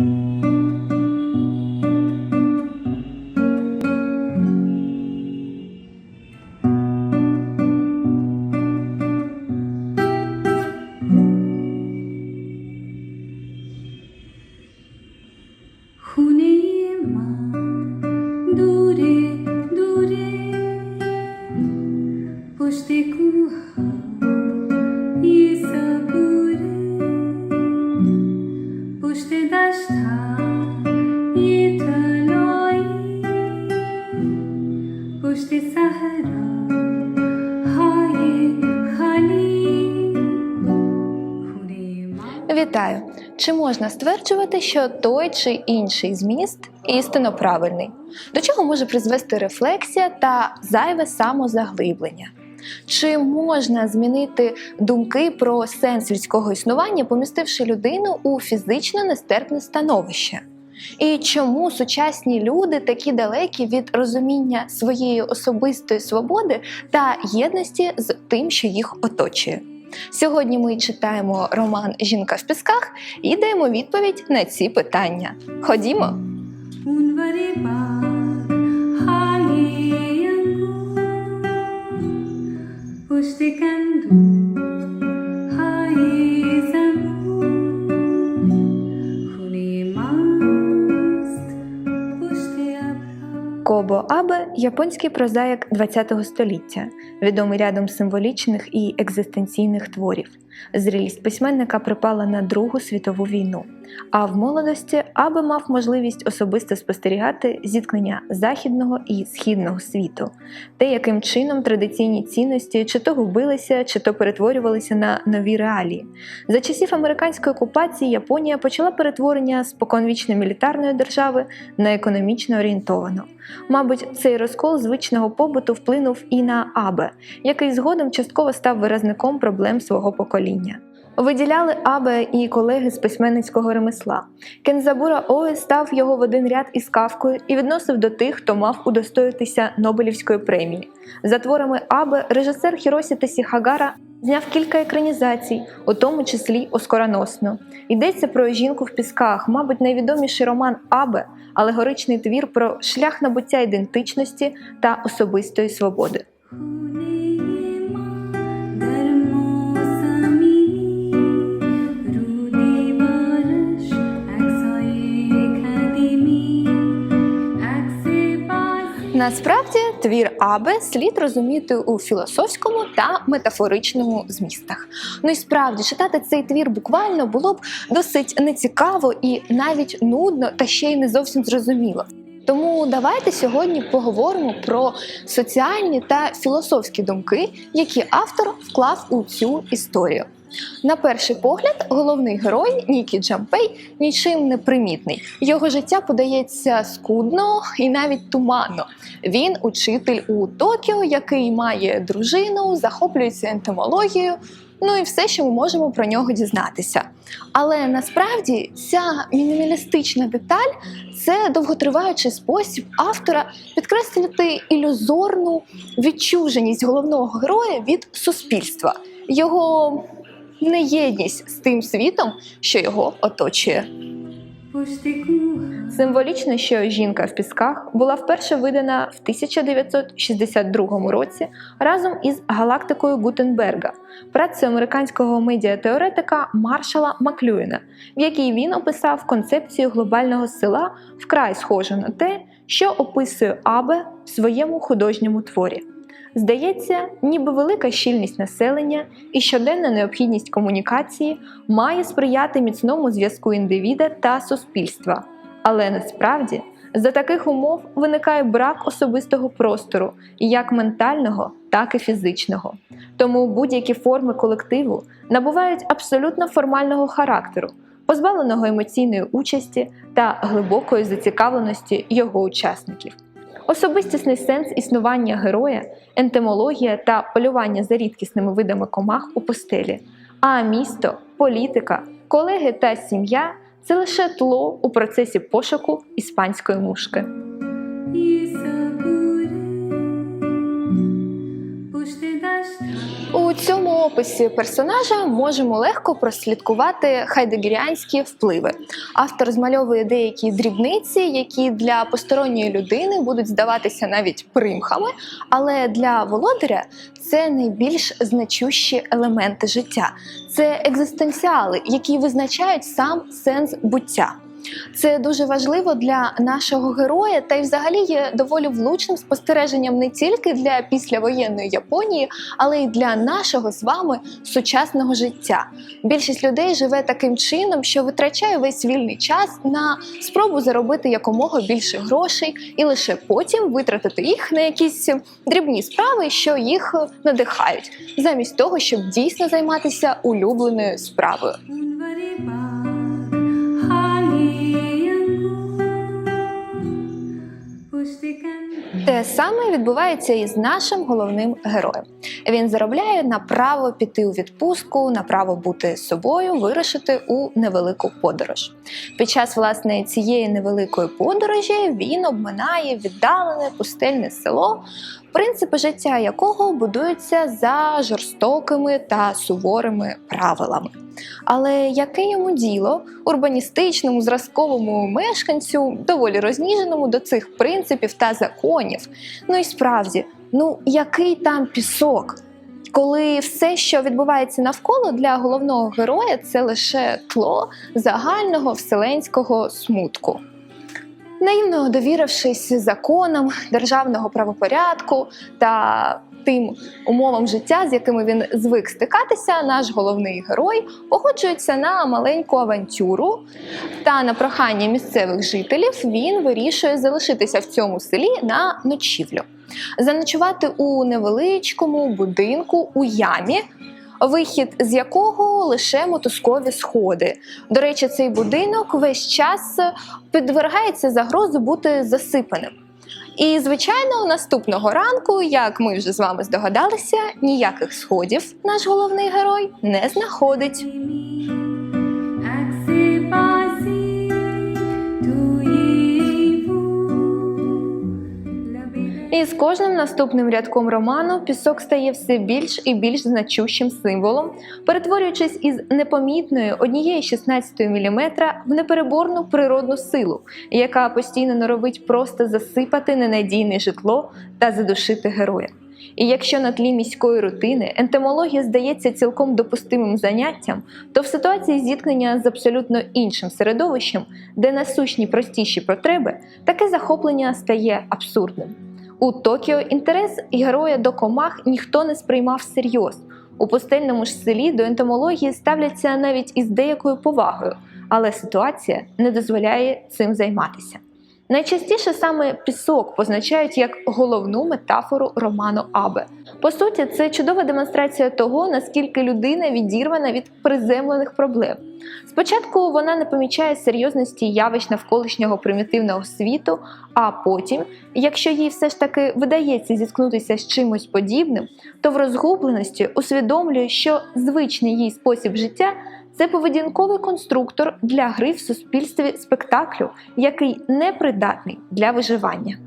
Mm-hmm. Чи можна стверджувати, що той чи інший зміст істинно правильний? До чого може призвести рефлексія та зайве самозаглиблення? Чи можна змінити думки про сенс людського існування, помістивши людину у фізично нестерпне становище? І чому сучасні люди такі далекі від розуміння своєї особистої свободи та єдності з тим, що їх оточує? Сьогодні ми читаємо роман Жінка в пісках і даємо відповідь на ці питання. Ходімо! Un японський прозаїк ХХ століття, відомий рядом символічних і екзистенційних творів. Зрілість письменника припала на Другу світову війну. А в молодості Абе мав можливість особисто спостерігати зіткнення західного і східного світу, те, яким чином традиційні цінності чи то губилися, чи то перетворювалися на нові реалії. За часів американської окупації Японія почала перетворення споконвічно мілітарної держави на економічно орієнтовану. Мабуть, цей розкол звичного побуту вплинув і на Абе, який згодом частково став виразником проблем свого покоління. Виділяли Абе і колеги з письменницького ремесла. Кензабура Ое став його в один ряд із кавкою і відносив до тих, хто мав удостоїтися Нобелівської премії. За творами Абе режисер Хіросі Тесіхагара зняв кілька екранізацій, у тому числі оскароносну. Йдеться про жінку в пісках, мабуть, найвідоміший роман Абе, алегоричний твір про шлях набуття ідентичності та особистої свободи. Насправді твір Абе слід розуміти у філософському та метафоричному змістах. Ну і справді читати цей твір буквально було б досить нецікаво і навіть нудно, та ще й не зовсім зрозуміло. Тому давайте сьогодні поговоримо про соціальні та філософські думки, які автор вклав у цю історію. На перший погляд, головний герой Нікі Джампей нічим не примітний. Його життя подається скудно і навіть туманно. Він учитель у Токіо, який має дружину, захоплюється ентомологією. Ну і все, що ми можемо про нього дізнатися. Але насправді ця мінімалістична деталь це довготриваючий спосіб автора підкреслити ілюзорну відчуженість головного героя від суспільства, його неєдність з тим світом, що його оточує. Символічно, що жінка в пісках була вперше видана в 1962 році разом із галактикою Гутенберга, працею американського медіатеоретика Маршала Маклюїна, в якій він описав концепцію глобального села вкрай схожу на те, що описує Абе в своєму художньому творі. Здається, ніби велика щільність населення і щоденна необхідність комунікації має сприяти міцному зв'язку індивіда та суспільства. Але насправді за таких умов виникає брак особистого простору, як ментального, так і фізичного. Тому будь-які форми колективу набувають абсолютно формального характеру, позбавленого емоційної участі та глибокої зацікавленості його учасників. Особистісний сенс існування героя, ентомологія та полювання за рідкісними видами комах у постелі. А місто, політика, колеги та сім'я це лише тло у процесі пошуку іспанської мушки. У цьому описі персонажа можемо легко прослідкувати хайдегеріанські впливи. Автор змальовує деякі дрібниці, які для посторонньої людини будуть здаватися навіть примхами, але для володаря це найбільш значущі елементи життя. Це екзистенціали, які визначають сам сенс буття. Це дуже важливо для нашого героя, та й взагалі є доволі влучним спостереженням не тільки для післявоєнної Японії, але й для нашого з вами сучасного життя. Більшість людей живе таким чином, що витрачає весь вільний час на спробу заробити якомога більше грошей і лише потім витратити їх на якісь дрібні справи, що їх надихають, замість того, щоб дійсно займатися улюбленою справою. Те саме відбувається і з нашим головним героєм. Він заробляє на право піти у відпустку, на право бути собою, вирушити у невелику подорож. Під час власне цієї невеликої подорожі він обминає віддалене пустельне село, принципи життя якого будуються за жорстокими та суворими правилами. Але яке йому діло урбаністичному зразковому мешканцю, доволі розніженому до цих принципів та законів? Ну і справді, ну який там пісок? Коли все, що відбувається навколо для головного героя, це лише тло загального вселенського смутку. Наївно довірившись законам державного правопорядку та тим умовам життя, з якими він звик стикатися, наш головний герой погоджується на маленьку авантюру. Та на прохання місцевих жителів він вирішує залишитися в цьому селі на ночівлю, заночувати у невеличкому будинку у ямі. Вихід з якого лише мотузкові сходи. До речі, цей будинок весь час підвергається загрозі бути засипаним. І, звичайно, наступного ранку, як ми вже з вами здогадалися, ніяких сходів наш головний герой не знаходить. І з кожним наступним рядком роману пісок стає все більш і більш значущим символом, перетворюючись із непомітної однієї 16 мм в непереборну природну силу, яка постійно норовить просто засипати ненадійне житло та задушити героя. І якщо на тлі міської рутини ентомологія здається цілком допустимим заняттям, то в ситуації зіткнення з абсолютно іншим середовищем, де насущні простіші потреби, таке захоплення стає абсурдним. У Токіо інтерес героя до комах ніхто не сприймав всерйоз. У пустельному ж селі до ентомології ставляться навіть із деякою повагою, але ситуація не дозволяє цим займатися. Найчастіше саме пісок позначають як головну метафору роману Абе. По суті, це чудова демонстрація того, наскільки людина відірвана від приземлених проблем. Спочатку вона не помічає серйозності явищ навколишнього примітивного світу, а потім, якщо їй все ж таки видається зіткнутися з чимось подібним, то в розгубленості усвідомлює, що звичний їй спосіб життя це поведінковий конструктор для гри в суспільстві спектаклю, який непридатний для виживання.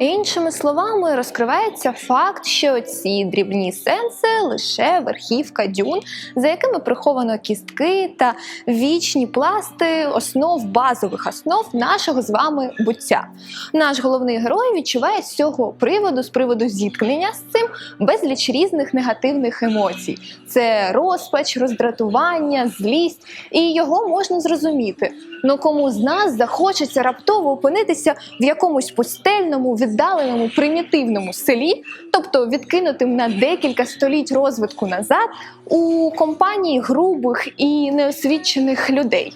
Іншими словами, розкривається факт, що ці дрібні сенси лише верхівка дюн, за якими приховано кістки та вічні пласти основ базових основ нашого з вами буття. Наш головний герой відчуває з цього приводу, з приводу зіткнення з цим безліч різних негативних емоцій: це розпач, роздратування, злість, і його можна зрозуміти. Ну кому з нас захочеться раптово опинитися в якомусь пустельному, віддаленому, примітивному селі, тобто відкинутим на декілька століть розвитку назад у компанії грубих і неосвічених людей.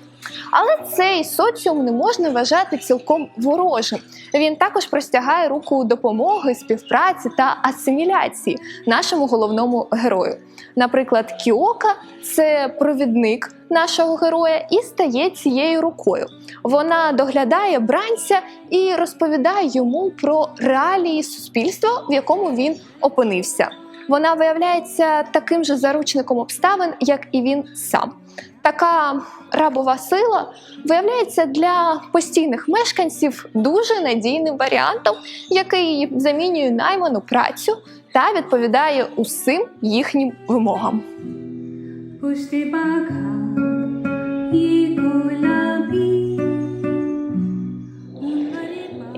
Але цей соціум не можна вважати цілком ворожим. Він також простягає руку допомоги, співпраці та асиміляції нашому головному герою. Наприклад, Кіока це провідник нашого героя і стає цією рукою. Вона доглядає бранця і розповідає йому про реалії суспільства, в якому він опинився. вона виявляється таким же заручником обставин, як і він сам така рабова сила виявляється для постійних мешканців дуже надійним варіантом, який замінює найману працю та відповідає усім їхнім вимогам. Пусти бака, і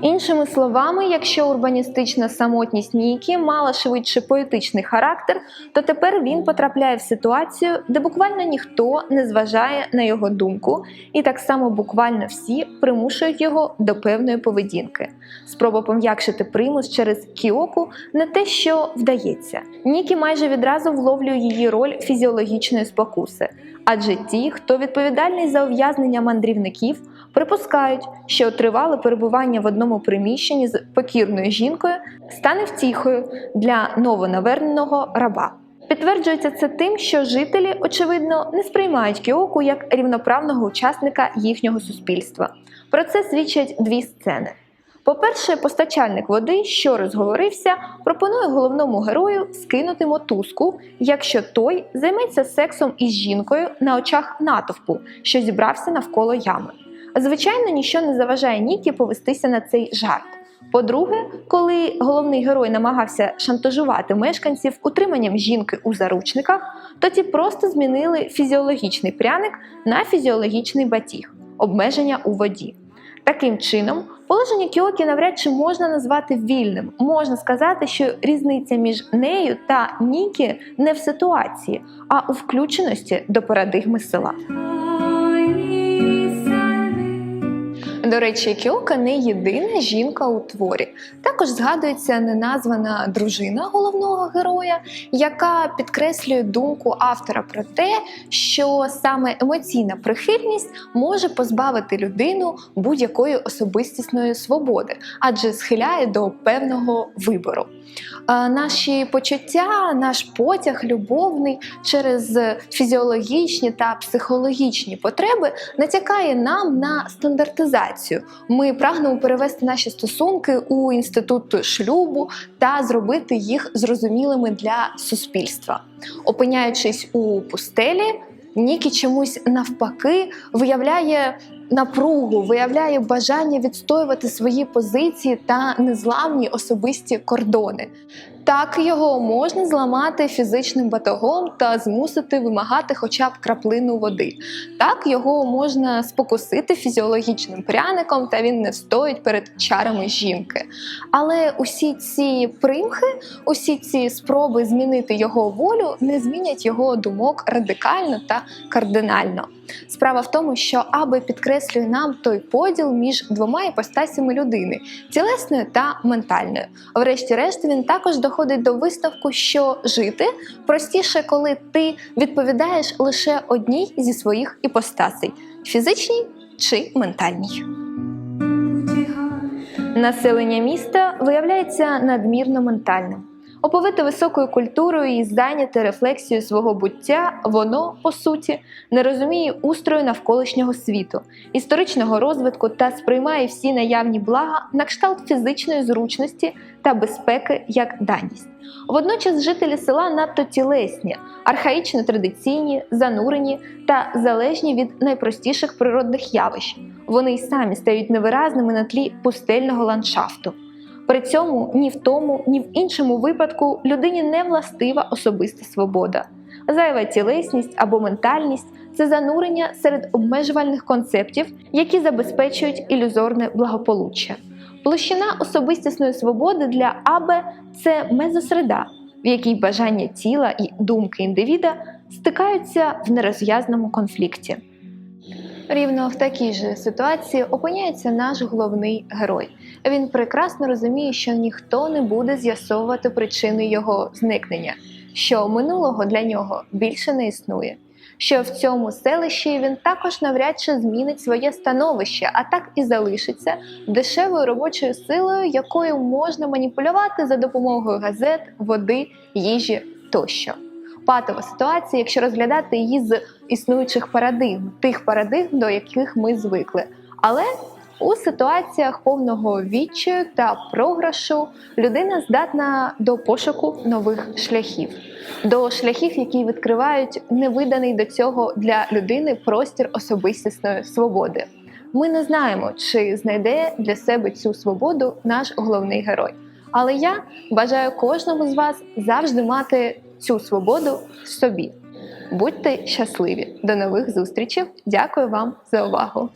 Іншими словами, якщо урбаністична самотність Нікі мала швидше поетичний характер, то тепер він потрапляє в ситуацію, де буквально ніхто не зважає на його думку, і так само буквально всі примушують його до певної поведінки. Спроба пом'якшити примус через кіоку не те, що вдається. Нікі майже відразу вловлює її роль фізіологічної спокуси, адже ті, хто відповідальний за ув'язнення мандрівників, припускають, що тривале перебування в одному приміщенні з покірною жінкою стане втіхою для новонаверненого раба. Підтверджується це тим, що жителі, очевидно, не сприймають Кіоку як рівноправного учасника їхнього суспільства. Про це свідчать дві сцени. По-перше, постачальник води, що розговорився, пропонує головному герою скинути мотузку, якщо той займеться сексом із жінкою на очах натовпу, що зібрався навколо ями. Звичайно, ніщо не заважає Нікі повестися на цей жарт. По-друге, коли головний герой намагався шантажувати мешканців утриманням жінки у заручниках, то ті просто змінили фізіологічний пряник на фізіологічний батіг обмеження у воді. Таким чином, положення Кіокі навряд чи можна назвати вільним. Можна сказати, що різниця між нею та Нікі не в ситуації, а у включеності до парадигми села. До речі, Кіока не єдина жінка у творі. Також згадується неназвана дружина головного героя, яка підкреслює думку автора про те, що саме емоційна прихильність може позбавити людину будь-якої особистісної свободи, адже схиляє до певного вибору. Наші почуття, наш потяг любовний через фізіологічні та психологічні потреби натякає нам на стандартизацію. Ми прагнемо перевести наші стосунки у інститут шлюбу та зробити їх зрозумілими для суспільства. Опиняючись у пустелі, Нікі чомусь навпаки виявляє напругу, виявляє бажання відстоювати свої позиції та незламні особисті кордони. Так його можна зламати фізичним батогом та змусити вимагати хоча б краплину води. Так його можна спокусити фізіологічним пряником, та він не встоїть перед чарами жінки. Але усі ці примхи, усі ці спроби змінити його волю не змінять його думок радикально та кардинально. Справа в тому, що аби підкреслює нам той поділ між двома іпостасями людини тілесною та ментальною. Врешті-решт, він також доходить до виставку, що жити простіше, коли ти відповідаєш лише одній зі своїх іпостасей фізичній чи ментальній. Населення міста виявляється надмірно ментальним. Оповите високою культурою і зайняте рефлексією свого буття, воно, по суті, не розуміє устрою навколишнього світу, історичного розвитку та сприймає всі наявні блага на кшталт фізичної зручності та безпеки як даність. Водночас жителі села надто тілесні, архаїчно традиційні, занурені та залежні від найпростіших природних явищ. Вони й самі стають невиразними на тлі пустельного ландшафту. При цьому ні в тому, ні в іншому випадку людині не властива особиста свобода. Зайва тілесність або ментальність це занурення серед обмежувальних концептів, які забезпечують ілюзорне благополуччя. Площина особистісної свободи для Абе це мезосреда, в якій бажання тіла і думки індивіда стикаються в нерозв'язному конфлікті. Рівно в такій же ситуації опиняється наш головний герой. Він прекрасно розуміє, що ніхто не буде з'ясовувати причини його зникнення, що минулого для нього більше не існує. Що в цьому селищі він також навряд чи змінить своє становище, а так і залишиться дешевою робочою силою, якою можна маніпулювати за допомогою газет, води, їжі тощо. Патова ситуація, якщо розглядати її з існуючих парадигм, тих парадигм, до яких ми звикли. Але У ситуаціях повного відчаю та програшу людина здатна до пошуку нових шляхів, до шляхів, які відкривають невиданий до цього для людини простір особистісної свободи. Ми не знаємо, чи знайде для себе цю свободу наш головний герой. Але я бажаю кожному з вас завжди мати цю свободу собі. Будьте щасливі! До нових зустрічей! Дякую вам за увагу!